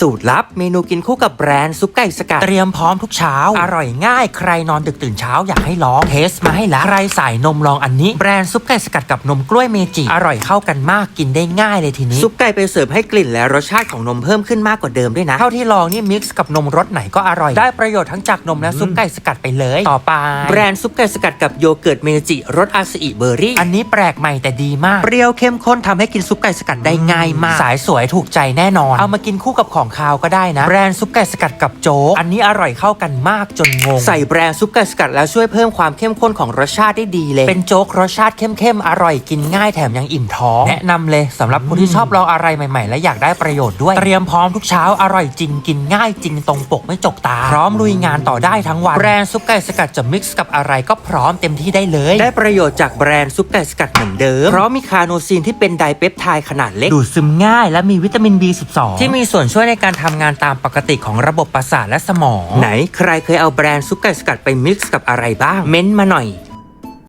สูตรลับเมนูกินคู่กับแบรนด์ซุปไก่สกัด เตรียมพร้อมทุกเช้า อร่อยง่ายใครนอนดึกตื่นเช้าอยากให้ลองเทสมาให้แล้วใครสายนมลองอันนี้ แบรนด์ซุปไก่สกัดกับนมกล้วยเมจิอร่อยเข้ากันมากกินได้ง่ายเลยทีนี้ ซุปไก่ไปเสิร์ฟให้กลิ่นและรสชาติของนมเพิ่มขึ้นมากกว่าเดิมด้วยนะเท่าที่ลองนี่มิกซ์กับนมรสไหนก็อร่อยได้ประโยชน์ทั้งจากนมและซุปไก่สกัดไปเลยต่อไปแบรนด์ซุปไก่สกัดกับโยเกิร์ตเมจิรสอาซาอิเบอร์รี่อันนี้แปลกใหม่แต่ดีมากเปรี้ยวเข้มข้นทำให้กินซุปไก่สกัดได้ง่ายมาก สายสวยถูกใจแน่นอน เอามากินคู่กับของคาวก็ได้นะ แบรนด์ซุปไก่สกัดกับโจ๊กอันนี้อร่อยเข้ากันมากจนงง ใส่แบรนด์ซุปไก่สกัดแล้วช่วยเพิ่มความเข้มข้นของรสชาติได้ดีเลย เป็นโจ๊กรสชาติเข้มๆอร่อยกินง่ายแถมยังอิ่มท้อง แนะนำเลยสำหรับคนที่ชอบลองอะไรใหม่ๆ และอยากได้ประโยชน์ด้วย เตรียมพร้อมทุกเช้าอร่อยจริงกินง่ายจริงตรงปกไม่จกตา พร้อมลุยงานต่อได้ทั้งวัน แบรนด์ซุปไก่สกัดจะมิกซ์กับอะไรก็พร้อมเต็มที่ได้เลย ได้ประโยชน์จากแบรนด์ซุปไก่สกัดเหมือนเดิม เพราะมีคาโนซีนที่เป็นไดเปปไทด์ขนาดเล็ก ดูดซึมง่าย และมีวิตามิน B12 ที่มีส่วนช่วยในการทำงานตามปกติของระบบประสาทและสมอง ไหนใครเคยเอาแบรนด์ซุปไก่สกัดไปมิกซ์กับอะไรบ้าง เม้นต์มาหน่อย